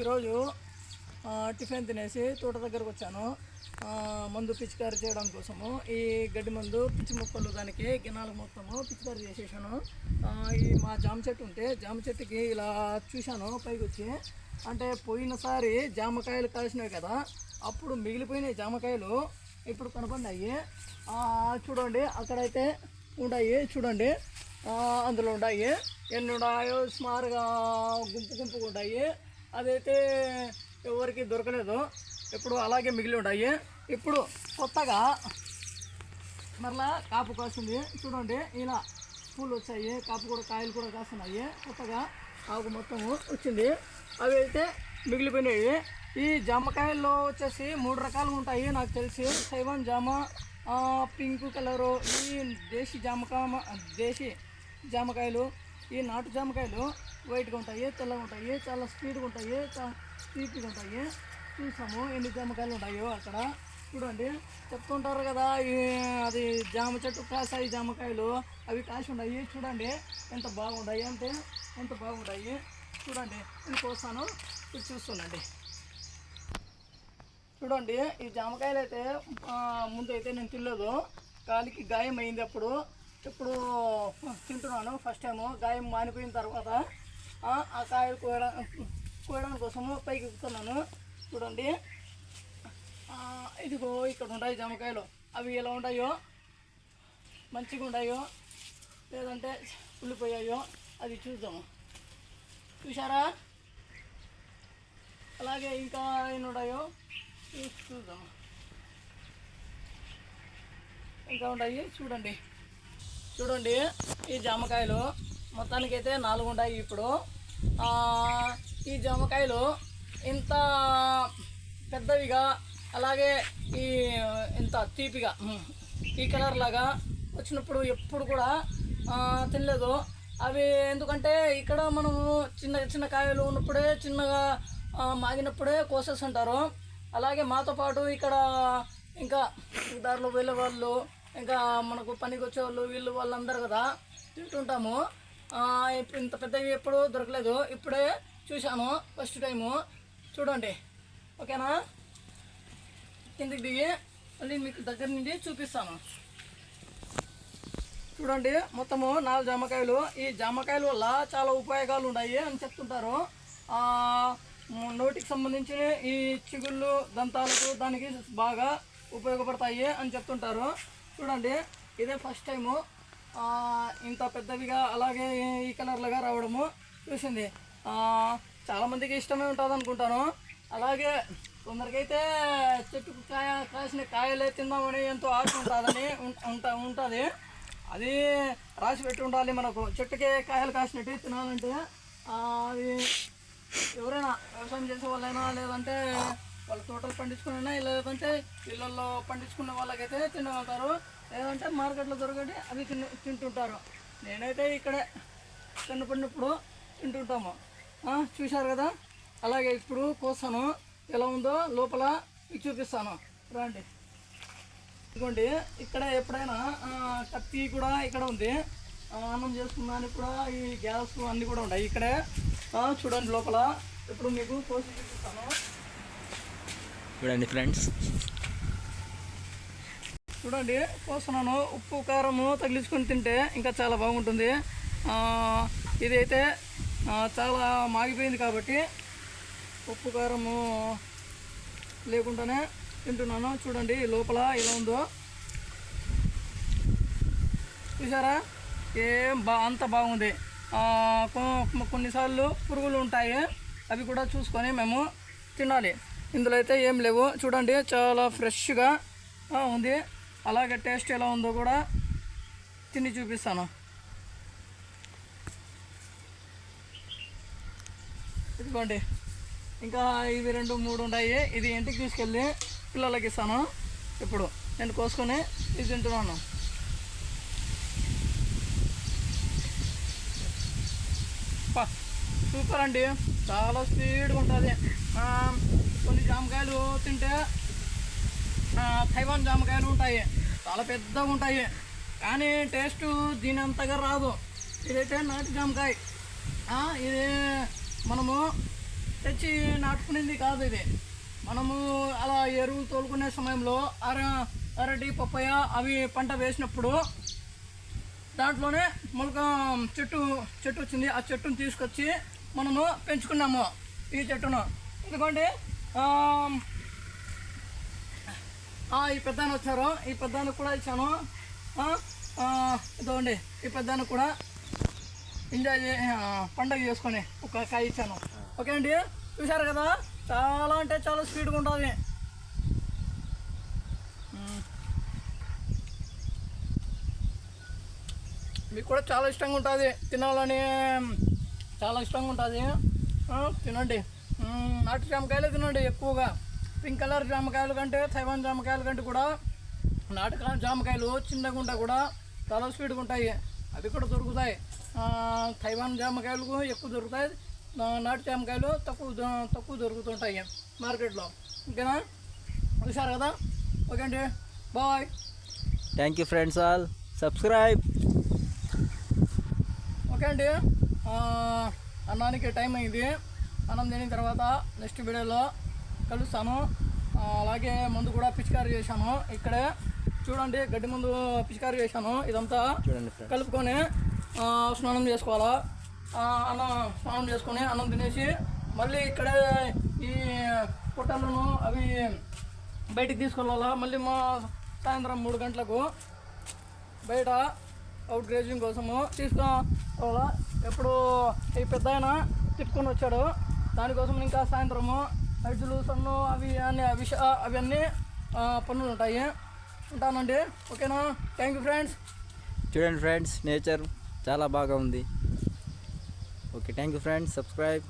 ఈరోజు టిఫిన్ తినేసి తోట దగ్గరకు వచ్చాను. మందు పిచికారీ చేయడం కోసము. ఈ గడ్డి మందు పిచ్చి మొక్కలు దానికి గినాలకు మొత్తము పిచికారీ చేసేసాను. ఈ మా జామ చెట్టు ఉంటే జామ చెట్టుకి ఇలా చూశాను పైకి వచ్చి అంటే పోయినసారి జామకాయలు కాసినాయి కదా అప్పుడు మిగిలిపోయినాయి జామకాయలు ఇప్పుడు కనపడినాయి. చూడండి అక్కడైతే ఉన్నాయి చూడండి. అందులో ఉన్నాయి ఎన్నుడాయో సుమారుగా గుంపు గుంపుగా ఉంటాయి. అదైతే ఎవరికి దొరకలేదు. ఇప్పుడు అలాగే మిగిలి ఉంటాయి. ఇప్పుడు కొత్తగా మరలా కాపు కాస్తుంది చూడండి ఇలా పూలు వచ్చాయి. కాపు కూడా కాయలు కూడా కాస్తున్నాయి. కొత్తగా ఆకు మొత్తం వచ్చింది. అవి అయితే మిగిలిపోయినాయి. ఈ జామకాయల్లో వచ్చేసి మూడు రకాలు ఉంటాయి. నాకు తెలిసి సైవన్ జామ పింక్ కలరు ఈ దేశీ జామకాయ దేశీ జామకాయలు ఈ నాటు జామకాయలు వైట్గా ఉంటాయి తెల్లగా ఉంటాయి చాలా స్పీడ్గా ఉంటాయి చాలా స్వీట్గా ఉంటాయి. చూసాము ఎన్ని జామకాయలు ఉంటాయో అక్కడ. చూడండి చెప్తుంటారు కదా ఈ అది జామ చెట్టు కాసాయి జామకాయలు అవి కాసి ఉన్నాయి. చూడండి ఎంత బాగున్నాయి అంటే ఎంత బాగున్నాయి. చూడండి నేను కోస్తాను ఇప్పుడు చూస్తుండండి. చూడండి ఈ జామకాయలు అయితే ముందు అయితే నేను తినలేదు. కాలికి గాయం అయింది అప్పుడు. ఇప్పుడు తింటున్నాను ఫస్ట్ టైము గాయం మానిపోయిన తర్వాత ఆ, కాయలు కోయడం కోయడం కోసము పైకి ఎక్కుతున్నాను. చూడండి. ఇదిగో ఇక్కడ ఉంటాయి జామకాయలు. అవి ఎలా ఉంటాయో మంచిగా ఉంటాయో లేదంటే కుళ్ళిపోయాయో అది చూద్దాము చూసారా అలాగే ఇంకా ఎన్ని ఉన్నాయో చూసి ఇంకా ఉన్నాయి చూడండి. చూడండి ఈ జామకాయలు మొత్తానికైతే నాలుగు ఉన్నాయి ఇప్పుడు ఈ జామకాయలు ఇంత పెద్దవిగా అలాగే ఈ ఇంత తీపిగా ఈ కలర్ లాగా వచ్చినప్పుడు ఎప్పుడు కూడా తినలేదు. అవి ఎందుకంటే ఇక్కడ మనము చిన్న చిన్న కాయలు ఉన్నప్పుడే చిన్నగా మాగినప్పుడే కోసేస్తుంటారు. అలాగే మాతో పాటు ఇక్కడ ఇంకా దారిలో వెళ్ళే వాళ్ళు ఇంకా మనకు పనికి వచ్చే వాళ్ళు వీళ్ళు వాళ్ళందరూ కదా తింటుంటాము. ఇప్పుడు ఇంత పెద్దవి ఎప్పుడు దొరకలేదు. ఇప్పుడే చూశాను ఫస్ట్ టైము. చూడండి. ఓకేనా? కిందికి దిగి మళ్ళీ మీకు దగ్గర నుండి చూపిస్తాను. చూడండి మొత్తము నాలుగు జామకాయలు. ఈ జామకాయల వల్ల చాలా ఉపయోగాలు ఉన్నాయి అని చెప్తుంటారు. నోటికి సంబంధించిన ఈ చిగుళ్ళు దంతాలకు దానికి బాగా ఉపయోగపడతాయి అని చెప్తుంటారు. చూడండి ఇదే ఫస్ట్ టైము ఇంత పెద్దవిగా అలాగే ఈ కలర్లుగా రావడము చూసింది. చాలామందికి ఇష్టమే ఉంటుంది అనుకుంటాను అలాగే కొందరికైతే చెట్టుకు కాయ కాసిన కాయలే తిందామని ఎంతో ఆశ ఉంటుందని ఉంటా ఉంటుంది. అది రాసి పెట్టి ఉండాలి మనకు. చెట్టుకే కాయలు కాసినట్టు తినాలంటే అది ఎవరైనా వ్యవసాయం చేసే వాళ్ళైనా లేదంటే వాళ్ళ తోటలు పండించుకున్నా లేదంటే ఇళ్ళల్లో పండించుకున్న వాళ్ళకైతే తినగలుగుతారు లేదంటే మార్కెట్లో దొరకటి అవి తిని తింటుంటారు. నేనైతే ఇక్కడే చిన్నపడినప్పుడు తింటుంటాము. చూశారు కదా? అలాగే ఇప్పుడు కోస్తాను. ఎలా ఉందో లోపల మీకు చూపిస్తాను. రండి. ఇదిగోండి ఇక్కడ ఎప్పుడైనా కత్తి కూడా ఇక్కడ ఉంది. అన్నం చేసుకున్నానికి కూడా ఈ గ్యాస్ అన్నీ కూడా ఉన్నాయి. ఇక్కడే చూడండి లోపల. ఇప్పుడు మీకు కోసి చూపిస్తాను. చూడండి ఫ్రెండ్స్. చూడండి కోస్తున్నాను ఉప్పు కారము తగిలించుకొని తింటే ఇంకా చాలా బాగుంటుంది. ఇదైతే చాలా మాగిపోయింది కాబట్టి ఉప్పు కారము లేకుండానే తింటున్నాను. చూడండి లోపల ఎలా ఉందో. చూసారా ఏం బా అంత బాగుంది. కొన్నిసార్లు పురుగులు ఉంటాయి. అవి కూడా చూసుకొని మేము తినాలి. ఇందులో అయితే ఏం లేవు. చూడండి చాలా ఫ్రెష్గా ఉంది. అలాగే టేస్ట్ ఎలా ఉందో కూడా తిని చూపిస్తాను. ఇదిగోండి. ఇంకా ఇవి రెండు మూడు ఉన్నాయి. ఇది ఇంటికి తీసుకెళ్ళి పిల్లలకి ఇస్తాను. ఇప్పుడు నేను కోసుకొని ఇది తింటున్నాను. సూపర్ అండి. చాలా స్పీడ్గా ఉంటుంది. కొన్ని జామకాయలు తింటే తైవాన్ జామకాయలు ఉంటాయి. చాలా పెద్దగా ఉంటాయి. కానీ టేస్ట్ దీని అంతగా రాదు. ఇదైతే నాటి జామకాయ. ఇది మనము తెచ్చి నాటుకునేది కాదు ఇది. మనము అలా ఎరువు తోలుకునే సమయంలో అర అరటి పప్పయ్య అవి పంట వేసినప్పుడు దాంట్లోనే మొలక చెట్టు చెట్టు వచ్చింది. ఆ చెట్టును తీసుకొచ్చి మనము పెంచుకున్నాము ఈ చెట్టును. ఎందుకంటే ఈ పెద్దాన్ని వచ్చారు. ఈ పెద్దాన్ని కూడా ఇచ్చాను. ఆ, ఇదిగోండి ఈ పెద్దాన్ని కూడా ఎంజాయ్ చే పండగ చేసుకొని ఒక కాయ ఇచ్చాను. ఓకే అండి? చూశారు కదా? చాలా అంటే చాలా స్పీడ్గా ఉంటుంది. మీకు కూడా చాలా ఇష్టంగా ఉంటుంది. తినాలని చాలా ఇష్టంగా ఉంటుంది. తినండి. నాటు జామకాయలే తినండి ఎక్కువగా. పింక్ కలర్ జామకాయల కంటే తైవాన్ జామకాయల కంటే కూడా నాటు కా- జామకాయలు చిన్నగా ఉంటాయి కూడా చాలా స్వీట్గా ఉంటాయి. అవి కూడా దొరుకుతాయి. తైవాన్ జామకాయలు ఎక్కువ దొరుకుతాయి. నాటు జామకాయలు తక్కువ తక్కువ దొరుకుతుంటాయి మార్కెట్లో. ఓకేనా? చూసారు కదా? ఓకే అండి. Bye. Thank you friends all. Subscribe. Okay అండి. ఆ, అన్నానికి టైం అయింది. అన్నం తినిన తర్వాత నెక్స్ట్ వీడియోలో కలుస్తాను. అలాగే ముందు కూడా పిచికారీ చేశాను. ఇక్కడే చూడండి గడ్డి ముందు పిచికారీ చేశాను. ఇదంతా కలుపుకొని స్నానం చేసుకోవాలా? అన్నం స్నానం చేసుకొని అన్నం తినేసి మళ్ళీ ఇక్కడే ఈ పుట్టలను అవి బయటికి తీసుకెళ్ళాలా? మళ్ళీ మా సాయంత్రం మూడు గంటలకు బయట అవుట్ గ్రేజింగ్ కోసము తీసుకోవాలా ఎప్పుడు ఈ పెద్ద ఆయన తిప్పుకొని వచ్చాడు. దానికోసం ఇంకా సాయంత్రము అడ్జులు సన్ను అవి అన్ని అవి అవన్నీ పనులు ఉంటాయి. ఉంటానండి. ఓకేనా? థ్యాంక్ యూ ఫ్రెండ్స్ చూడండి ఫ్రెండ్స్ నేచర్ చాలా బాగా ఉంది. Okay thank you friends subscribe